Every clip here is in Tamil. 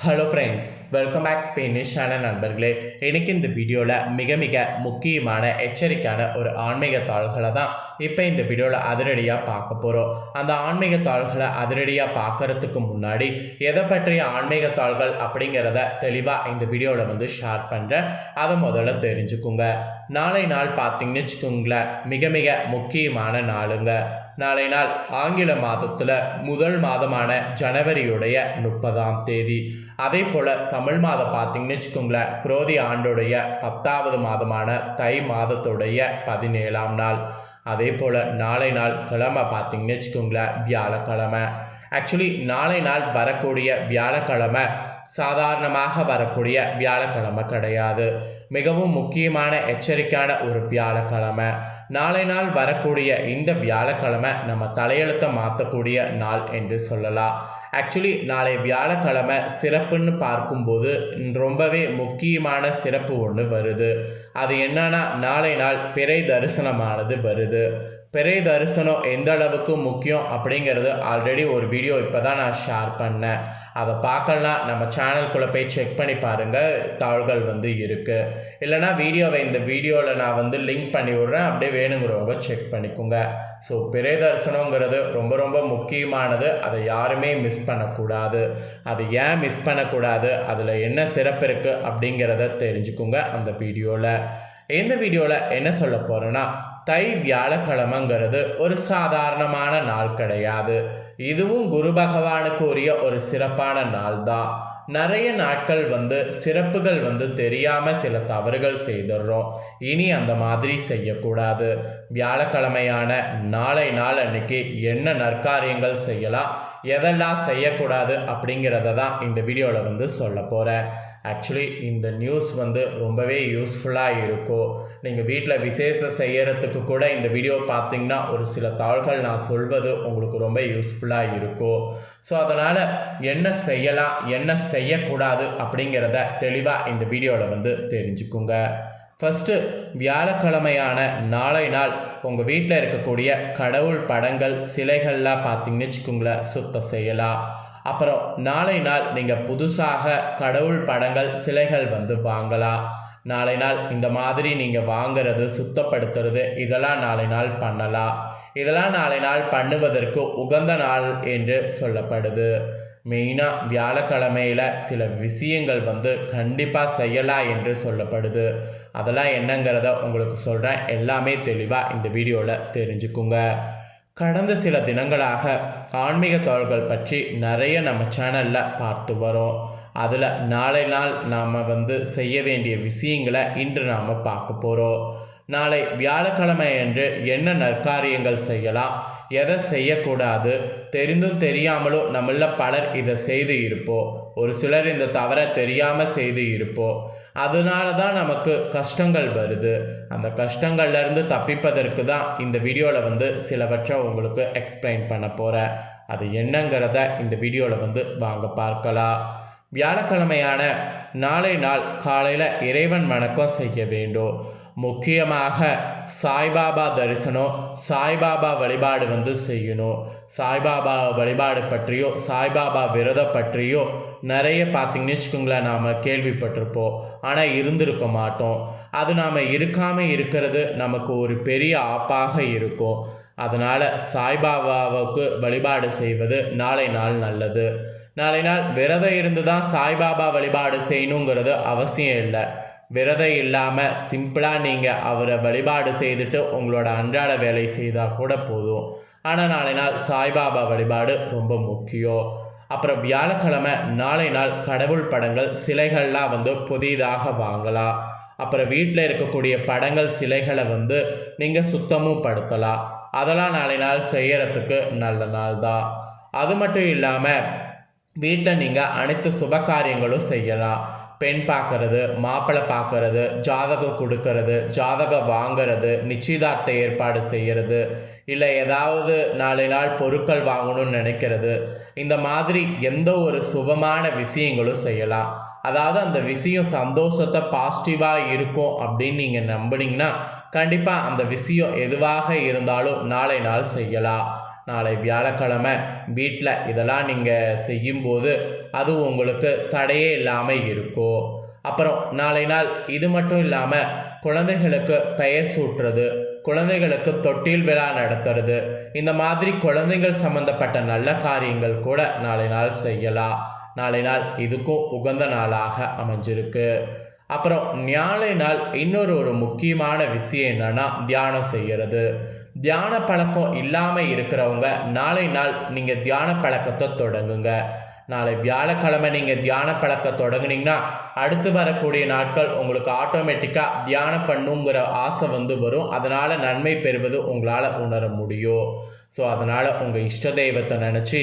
ஹலோ ஃப்ரெண்ட்ஸ் வெல்கம் பேக் ஸ்பெயினிஷான நண்பர்களே. எனக்கு இந்த வீடியோவில் மிக மிக முக்கியமான எச்சரிக்கையான ஒரு ஆன்மீக தாள்களை தான் இப்போ இந்த வீடியோவில் அதிரடியாக பார்க்க போகிறோம் அந்த ஆன்மீக தாள்களை அதிரடியாக பார்க்கறதுக்கு முன்னாடி எதை பற்றிய ஆன்மீக தாள்கள் அப்படிங்கிறத தெளிவாக இந்த வீடியோவில் வந்து ஷேர் பண்ணுறேன் அதை முதல்ல தெரிஞ்சுக்குங்க. நாளை நாள் பார்த்தீங்கன்னு வச்சுக்கோங்களேன் மிக மிக முக்கியமான நாளுங்க. நாளை நாள் ஆங்கில மாதத்தில் முதல் மாதமான ஜனவரியுடைய முப்பதாம் தேதி. அதே போல் தமிழ் மாதம் பார்த்தீங்கன்னு வச்சுக்கோங்களேன் குரோதி ஆண்டுடைய பத்தாவது மாதமான தை மாதத்துடைய பதினேழாம் நாள். அதே போல் நாளை நாள் கிழமை பார்த்தீங்கன்னு வச்சுக்கோங்களேன் வியாழக்கிழமை. ஆக்சுவலி நாளை நாள் வரக்கூடிய வியாழக்கிழமை சாதாரணமாக வரக்கூடிய வியாழக்கிழமை கிடையாது. மிகவும் முக்கியமான எச்சரிக்கையான ஒரு வியாழக்கிழமை. நாளை நாள் வரக்கூடிய இந்த வியாழக்கிழமை நம்ம தலையெழுத்தை மாற்றக்கூடிய நாள் என்று சொல்லலாம். ஆக்சுவலி நாளை வியாழக்கிழமை சிறப்புன்னு பார்க்கும்போது ரொம்பவே முக்கியமான சிறப்பு ஒன்று வருது. அது என்னன்னா நாளை நாள் பிறை தரிசனமானது வருது. பிறை தரிசனம் எந்த அளவுக்கு முக்கியம் அப்படிங்கிறது ஆல்ரெடி ஒரு வீடியோ இப்போ தான் நான் ஷேர் பண்ணேன். அதை பார்க்கலாம். நம்ம சேனல்குள்ளே போய் செக் பண்ணி பாருங்கள் தாள்கள் வந்து இருக்குது இல்லைனா வீடியோவை இந்த வீடியோவில் நான் வந்து லிங்க் பண்ணி விட்றேன். அப்படியே வேணுங்கிறவங்க செக் பண்ணிக்கோங்க. ஸோ பிறை தரிசனங்கிறது ரொம்ப ரொம்ப முக்கியமானது. அதை யாருமே மிஸ் பண்ணக்கூடாது. அது ஏன் மிஸ் பண்ணக்கூடாது? அதில் என்ன சிறப்பு இருக்குது அப்படிங்கிறத தெரிஞ்சுக்குங்க அந்த வீடியோவில் இந்த வீடியோவில் என்ன சொல்ல போகிறேன்னா தை வியாழக்கிழமைங்கிறது ஒரு சாதாரணமான நாள் கிடையாது. இதுவும் குரு பகவானுக்கு உரிய ஒரு சிறப்பான நாள் தான் நிறைய நாட்கள் வந்து சிறப்புகள் வந்து தெரியாமல் சில தவறுகள் செய்துடுறோம். இனி அந்த மாதிரி செய்யக்கூடாது. வியாழக்கிழமையான நாளை நாள் அன்னைக்கு என்ன நற்காரியங்கள் செய்யலாம் எதெல்லாம் செய்யக்கூடாது அப்படிங்கிறத தான் இந்த வீடியோவில் வந்து சொல்ல போகிறேன் ஆக்சுவலி இந்த நியூஸ் வந்து ரொம்பவே யூஸ்ஃபுல்லாக இருக்கும் நீங்கள் வீட்டில் விசேஷம் செய்கிறதுக்கு கூட இந்த வீடியோ பார்த்தீங்கன்னா ஒரு சில தாள்கள் நான் சொல்வது உங்களுக்கு ரொம்ப யூஸ்ஃபுல்லாக இருக்கும் ஸோ அதனால் என்ன செய்யலாம் என்ன செய்யக்கூடாது அப்படிங்கிறத தெளிவாக இந்த வீடியோவில் வந்து தெரிஞ்சுக்குங்க. ஃபஸ்ட்டு வியாழக்கிழமையான நாளை நாள் உங்கள் வீட்டில் இருக்கக்கூடிய கடவுள் படங்கள் சிலைகள்லாம் பார்த்தீங்கன்னு வச்சுக்கோங்களேன் சுத்தம் செய்யலாம். அப்புறம் நாளை நாள் நீங்கள் புதுசாக கடவுள் படங்கள் சிலைகள் வந்து வாங்கலாம். நாளை நாள் இந்த மாதிரி நீங்கள் வாங்குறது சுத்தப்படுத்துறது இதெல்லாம் நாளை நாள் பண்ணலாம். இதெல்லாம் நாளை நாள் பண்ணுவதற்கு உகந்த நாள் என்று சொல்லப்படுது. மெயினாக வியாழக்கிழமையில் சில விஷயங்கள் வந்து கண்டிப்பாக செய்யலாம் என்று சொல்லப்படுது. அதெல்லாம் என்னங்கிறத உங்களுக்கு சொல்கிறேன் எல்லாமே தெளிவாக இந்த வீடியோவில் தெரிஞ்சுக்குங்க. கடந்த சில தினங்களாக ஆன்மீக தோள்கள் பற்றி நிறைய நம்ம சேனலில் பார்த்து வரோம். அதில் நாளை நாள் நாம் வந்து செய்ய வேண்டிய விஷயங்களை இன்று நாம் பார்க்க போகிறோம் நாளை வியாழக்கிழமை அன்று என்ன நற்காரியங்கள் செய்யலாம் எதை செய்யக்கூடாது தெரிந்தும் தெரியாமலும் நம்மள பலர் இதை செய்து இருப்போம். ஒரு சிலர் இந்த தவறை தெரியாமல் செய்து இருப்போம். அதனால தான் நமக்கு கஷ்டங்கள் வருது. அந்த கஷ்டங்கள்லேருந்து தப்பிப்பதற்கு தான் இந்த வீடியோவில் வந்து சிலவற்றை உங்களுக்கு எக்ஸ்பிளைன் பண்ண போகிறேன் அது என்னங்கிறத இந்த வீடியோவில் வந்து வாங்க பார்க்கலாம். வியாழக்கிழமையான நாளை நாள் காலையில் இறைவன் வணக்கம் செய்ய வேண்டும். முக்கியமாக சாய்பாபா தரிசனம் சாய்பாபா வழிபாடு வந்து செய்யணும். சாய்பாபா வழிபாடு பற்றியோ சாய்பாபா விரதம் பற்றியோ நிறைய பார்த்திங்கன்னு வச்சுக்கோங்களேன் நாம் கேள்விப்பட்டிருப்போம். ஆனால் இருந்திருக்க மாட்டோம். அது நாம் இருக்காமல் இருக்கிறது நமக்கு ஒரு பெரிய ஆப்பாக இருக்கும். அதனால் சாய்பாபாவுக்கு வழிபாடு செய்வது நாளை நாள் நல்லது. நாளை நாள் விரதம் இருந்து தான் சாய்பாபா வழிபாடு செய்யணுங்கிறது அவசியம் இல்லை. விரதம் இல்லாமல் சிம்பிளாக நீங்கள் அவரை வழிபாடு செய்துட்டு உங்களோட அன்றாட வேலை செய்தால் கூட போதும். ஆனால் நாளை நாள் சாய்பாபா வழிபாடு ரொம்ப முக்கியம். அப்புறம் வியாழக்கிழமை நாளை நாள் கடவுள் படங்கள் சிலைகள்லாம் வந்து புதிதாக வாங்கலாம். அப்புறம் வீட்டில் இருக்கக்கூடிய படங்கள் சிலைகளை வந்து நீங்கள் சுத்தமும் படுத்தலாம். அதெல்லாம் நாளை நாள் செய்யறதுக்கு நல்ல நாள் தான். அது மட்டும் இல்லாமல் வீட்டில் நீங்கள் அனைத்து சுப காரியங்களும் செய்யலாம். பெண் பார்க்கறது மாப்பிள்ளை பார்க்கறது ஜாதகம் கொடுக்கறது ஜாதகம் வாங்கிறது நிச்சயதார்த்த ஏற்பாடு செய்கிறது இல்லை ஏதாவது நாளை நாள் பொருட்கள் வாங்கணும்னு நினைக்கிறது இந்த மாதிரி எந்த ஒரு சுபமான விஷயங்களும் செய்யலாம். அதாவது அந்த விஷயம் சந்தோஷத்தை பாசிட்டிவாக இருக்கும் அப்படின்னு நீங்கள் நம்புனீங்கன்னா கண்டிப்பாக அந்த விஷயம் எதுவாக இருந்தாலும் நாளை நாள் செய்யலாம். நாளை வியாழக்கிழமை வீட்டில் இதெல்லாம் நீங்கள் செய்யும்போது அது உங்களுக்கு தடையே இல்லாமல் இருக்கும். அப்புறம் நாளை நாள் இது மட்டும் இல்லாமல் குழந்தைகளுக்கு பெயர் சூட்டுறது குழந்தைகளுக்கு தொட்டில் விழா நடத்துறது. இந்த மாதிரி குழந்தைகள் சம்பந்தப்பட்ட நல்ல காரியங்கள் கூட நாளை நாள் செய்யலாம். நாளை நாள் இதுக்கும் உகந்த நாளாக அமைஞ்சிருக்கு. அப்புறம் நாளை நாள் இன்னொரு ஒரு முக்கியமான விஷயம் என்னன்னா தியானம் செய்கிறது தியான பழக்கம் இல்லாமல் இருக்கிறவங்க நாளை நாள் நீங்கள் தியான பழக்கத்தை தொடங்குங்க. நாளை வியாழக்கிழமை நீங்கள் தியான பழக்கம் தொடங்குனீங்கன்னா அடுத்து வரக்கூடிய நாட்கள் உங்களுக்கு ஆட்டோமேட்டிக்காக தியானம் பண்ணுங்கிற ஆசை வந்து வரும். அதனால் நன்மை பெறுவது உங்களால் உணர முடியும். ஸோ அதனால் உங்கள் இஷ்ட தெய்வத்தை நினச்சி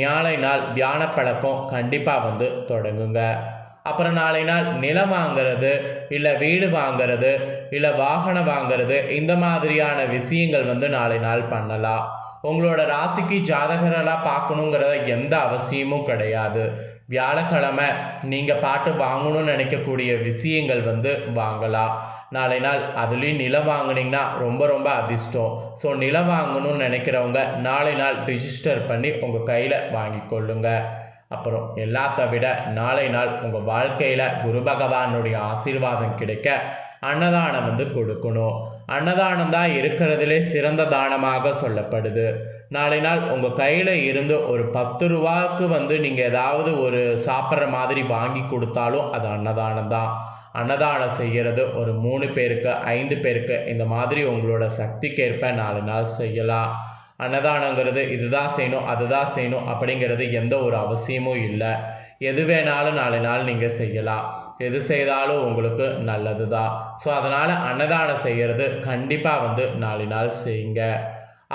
நாளை நாள் தியான பழக்கம் கண்டிப்பாக வந்து தொடங்குங்க. அப்புறம் நாளை நாள் நிலம் வாங்குறது இல்லை வீடு வாங்குறது இல்லை வாகனம் வாங்குறது இந்த மாதிரியான விஷயங்கள் வந்து நாளை நாள் பண்ணலாம். உங்களோட ராசிக்கு ஜாதகரெல்லாம் பார்க்கணுங்கிறத எந்த அவசியமும் கிடையாது. வியாழக்கிழமை நீங்கள் பாட்டு வாங்கணும்னு நினைக்கக்கூடிய விஷயங்கள் வந்து வாங்கலாம். நாளை நாள் அதுலேயும் நிலம் வாங்கினீங்கன்னா ரொம்ப ரொம்ப அதிர்ஷ்டம். ஸோ நிலம் வாங்கணும்னு நினைக்கிறவங்க நாளை நாள் ரிஜிஸ்டர் பண்ணி உங்கள் கையில் வாங்கி கொள்ளுங்கள் அப்புறம் எல்லாத்த விட நாளை நாள் உங்கள் வாழ்க்கையில் குரு பகவானுடைய ஆசீர்வாதம் கிடைக்க அன்னதானம் வந்து கொடுக்கணும். அன்னதானம் தான் இருக்கிறதுலே சிறந்த தானமாக சொல்லப்படுது. நாளை நாள் உங்கள் கையில் இருந்து ஒரு பத்து ரூபாவுக்கு வந்து நீங்கள் ஏதாவது ஒரு சாப்பிட்ற மாதிரி வாங்கி கொடுத்தாலும் அது அன்னதானம் தான். அன்னதானம் செய்கிறது ஒரு மூணு பேருக்கு ஐந்து பேருக்கு இந்த மாதிரி உங்களோட சக்திக்கேற்ப நாலு நாள் செய்யலாம். அன்னதானங்கிறது இதுதான் செய்யணும் அதுதான் செய்யணும் அப்படிங்கிறது எந்த ஒரு அவசியமும் இல்லை. எது வேணாலும் நாலு நாள் நீங்கள் செய்யலாம். எது செய்தாலும் உங்களுக்கு நல்லது தான் ஸோ அதனால் அன்னதானம் செய்கிறது கண்டிப்பாக வந்து நாலு நாள் செய்யுங்க.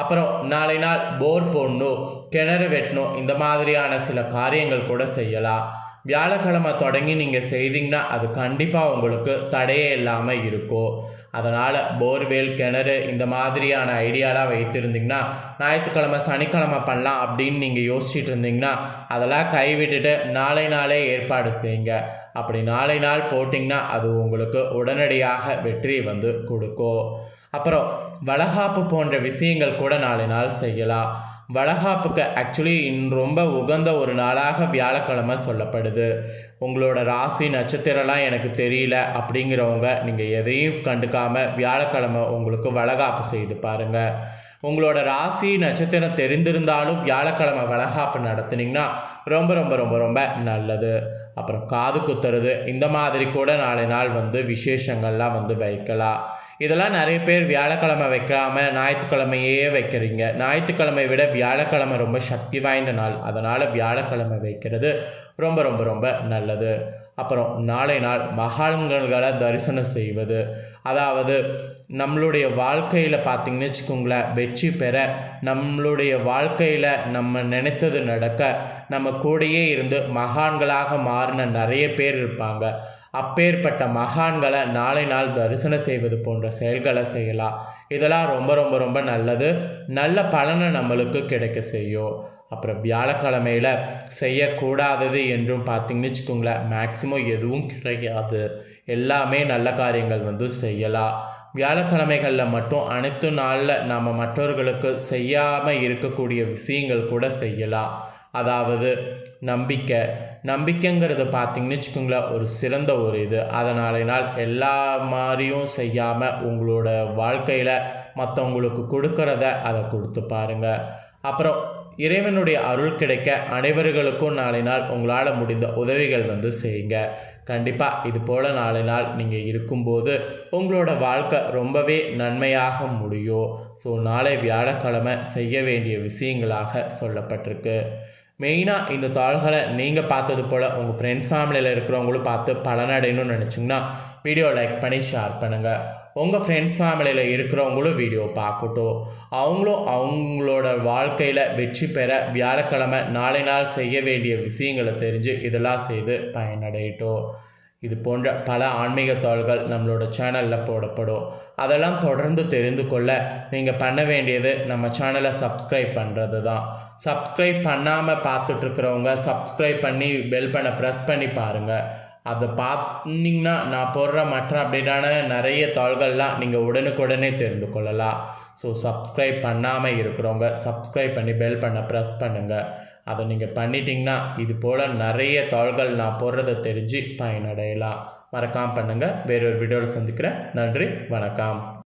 அப்புறம் நாளை நாள் போர் போடணும் கிணறு வெட்டணும் இந்த மாதிரியான சில காரியங்கள் கூட செய்யலாம். வியாழக்கிழமை தொடங்கி நீங்கள் செய்தீங்கன்னா அது கண்டிப்பாக உங்களுக்கு தடையே இல்லாமல் இருக்கும். அதனால் போர்வெல் கிணறு இந்த மாதிரியான ஐடியாலாம் வைத்திருந்தீங்கன்னா ஞாயிற்றுக்கிழமை சனிக்கிழமை பண்ணலாம் அப்படின்னு நீங்கள் யோசிச்சுட்டு இருந்தீங்கன்னா அதெல்லாம் கைவிட்டுட்டு நாளை நாளே ஏற்பாடு செய்யுங்க. அப்படி நாளை நாள் போட்டிங்கன்னா அது உங்களுக்கு உடனடியாக வெற்றி வந்து கொடுக்கும். அப்புறம் வளகாப்பு போன்ற விஷயங்கள் கூட நாளை நாள் செய்யலாம். வளகாப்புக்கு ஆக்சுவலி ரொம்ப உகந்த ஒரு நாளாக வியாழக்கிழமை சொல்லப்படுது. உங்களோட ராசி நட்சத்திரம்லாம் எனக்கு தெரியல அப்படிங்கிறவங்க நீங்கள் எதையும் கண்டுக்காமல் வியாழக்கிழமை உங்களுக்கு வளகாப்பு செய்து பாருங்கள் உங்களோட ராசி நட்சத்திரம் தெரிந்திருந்தாலும் வியாழக்கிழமை வளகாப்பு நடத்துனீங்கன்னா ரொம்ப ரொம்ப ரொம்ப ரொம்ப நல்லது. அப்புறம் காது குத்துறது இந்த மாதிரி கூட நாளை நாள் வந்து விசேஷங்கள்லாம் வந்து வைக்கலாம். இதெல்லாம் நிறைய பேர் வியாழக்கிழமை வைக்காமல் ஞாயிற்றுக்கிழமையே வைக்கிறீங்க. ஞாயிற்றுக்கிழமை விட வியாழக்கிழமை ரொம்ப சக்தி வாய்ந்த நாள். அதனால் வியாழக்கிழமை வைக்கிறது ரொம்ப ரொம்ப ரொம்ப நல்லது. அப்புறம் நாளை நாள் மகான்களை தரிசனம் செய்வது. அதாவது நம்மளுடைய வாழ்க்கையில் பார்த்திங்கன்னு வச்சுக்கோங்களேன் வெற்றி பெற நம்மளுடைய வாழ்க்கையில் நம்ம நினைத்தது நடக்க நம்ம கூடயே இருந்து மகான்களாக மாறின நிறைய பேர் இருப்பாங்க. அப்பேற்பட்ட மகான்களை நாளை நாள் தரிசனம் செய்வது போன்ற செயல்களை செய்யலாம். இதெல்லாம் ரொம்ப ரொம்ப ரொம்ப நல்லது. நல்ல பலனை நம்மளுக்கு கிடைக்க செய்யும். அப்புறம் வியாழக்கிழமையில் செய்யக்கூடாதது என்றும் பார்த்திங்கன்னு வச்சுக்கோங்களேன். மேக்சிமம் எதுவும் கிடையாது. எல்லாமே நல்ல காரியங்கள் வந்து செய்யலாம். வியாழக்கிழமைகளில் மட்டும் அனைத்து நாளில் நாம் மற்றவர்களுக்கு செய்யாமல் இருக்கக்கூடிய விஷயங்கள் கூட செய்யலாம். அதாவது நம்பிக்கை. நம்பிக்கைங்கிறது பார்த்தீங்கன்னு வச்சுக்கோங்களேன் ஒரு சிறந்த ஒரு இது. அதனால நாள் எல்லா மாதிரியும் செய்யாமல் உங்களோட வாழ்க்கையில் மற்றவங்களுக்கு கொடுக்கறத அதை கொடுத்து பாருங்கள் அப்புறம் இறைவனுடைய அருள் கிடைக்க அனைவர்களுக்கும் நாளை நாள் உங்களால் முடிந்த உதவிகள் வந்து செய்யுங்க. கண்டிப்பாக இது போல் நாளை நாள் நீங்கள் இருக்கும்போது உங்களோட வாழ்க்கை ரொம்பவே நன்மையாக முடியும். ஸோ நாளை வியாழக்கிழமை செய்ய வேண்டிய விஷயங்களாக சொல்லப்பட்டிருக்கு. மெயினாக இந்த தாள்களை நீங்கள் பார்த்தது போல் உங்கள் ஃப்ரெண்ட்ஸ் ஃபேமிலியில் இருக்கிறவங்களும் பார்த்து பலனடையணும்னு நினச்சிங்கன்னா வீடியோ லைக் பண்ணி ஷேர் பண்ணுங்கள் உங்கள் ஃப்ரெண்ட்ஸ் ஃபேமிலியில் இருக்கிறவங்களும் வீடியோ பார்க்கட்டும். அவங்களும் அவங்களோட வாழ்க்கையில் வெற்றி பெற வியாழக்கிழமை நாளை நாள் செய்ய வேண்டிய விஷயங்களை தெரிஞ்சு இதெல்லாம் செய்து பயனடையட்டும். இது போன்ற பல ஆன்மீக தாள்கள் நம்மளோட சேனலில் போடப்படும். அதெல்லாம் தொடர்ந்து தெரிந்து கொள்ள நீங்கள் பண்ண வேண்டியது நம்ம சேனலை சப்ஸ்கிரைப் பண்ணுறது தான் சப்ஸ்கிரைப் பண்ணாமல் பார்த்துட்ருக்குறவங்க சப்ஸ்கிரைப் பண்ணி பெல் பண்ண ப்ரெஸ் பண்ணி பாருங்கள் அதை பார்த்தீங்கன்னா நான் போடுற மற்ற அப்டேட்டான நிறைய தாள்கள்லாம் நீங்கள் உடனுக்குடனே தெரிந்து கொள்ளலாம். ஸோ சப்ஸ்கிரைப் பண்ணாமல் இருக்கிறவங்க சப்ஸ்கிரைப் பண்ணி பெல் பண்ண ப்ரெஸ் பண்ணுங்கள் அதை நீங்கள் பண்ணிட்டீங்கன்னா இது போல் நிறைய தாள்கள் நான் போடுறதை தெரிஞ்சு பயனடையலாம். மறக்காமல் பண்ணுங்கள் வேறொரு வீடியோவில் சந்திக்கிறேன். நன்றி வணக்கம்.